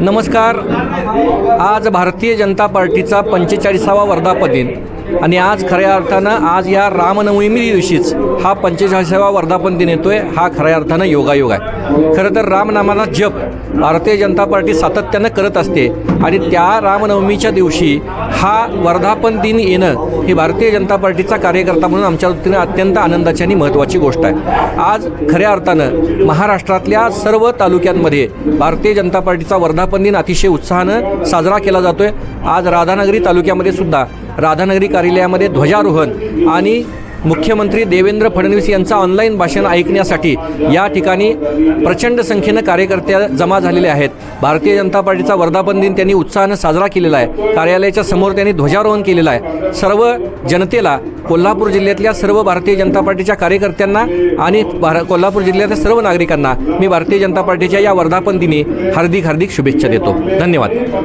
नमस्कार. आज भारतीय जनता पार्टीचा पंचेचाळीसावा वर्धापन दिन. आणि आज खऱ्या अर्थानं आज या रामनवमी दिवशीच हा पंचेचाळीसावा वर्धापन दिन येतोय. हा खऱ्या अर्थानं योगायोग आहे. खरं तर रामनामाला जप भारतीय जनता पार्टी सातत्यानं करत असते. आणि त्या रामनवमीच्या दिवशी हा वर्धापन दिन येणं ही भारतीय जनता पार्टीचा कार्यकर्ता म्हणून आमच्या वतीनं अत्यंत आनंदाची आणि महत्त्वाची गोष्ट आहे. आज खऱ्या अर्थानं महाराष्ट्रातल्या सर्व तालुक्यांमध्ये भारतीय जनता पार्टीचा वर्धापन दिन अतिशय उत्साहानं साजरा केला जातोय. आज राधानगरी तालुक्यामध्ये सुद्धा राधानगरी कार्यालयामध्ये ध्वजारोहण आणि मुख्यमंत्री देवेंद्र फडणवीस यांचा ऑनलाईन भाषण ऐकण्यासाठी या ठिकाणी प्रचंड संख्येनं कार्यकर्ते जमा झालेले आहेत. भारतीय जनता पार्टीचा वर्धापन दिन त्यांनी उत्साहानं साजरा केलेला आहे. कार्यालयाच्या समोर त्यांनी ध्वजारोहण केलेलं आहे. सर्व जनतेला कोल्हापूर जिल्ह्यातल्या सर्व भारतीय जनता पार्टीच्या कार्यकर्त्यांना आणि भार कोल्हापूर जिल्ह्यातल्या सर्व नागरिकांना मी भारतीय जनता पार्टीच्या या वर्धापन दिनी हार्दिक हार्दिक शुभेच्छा देतो. धन्यवाद.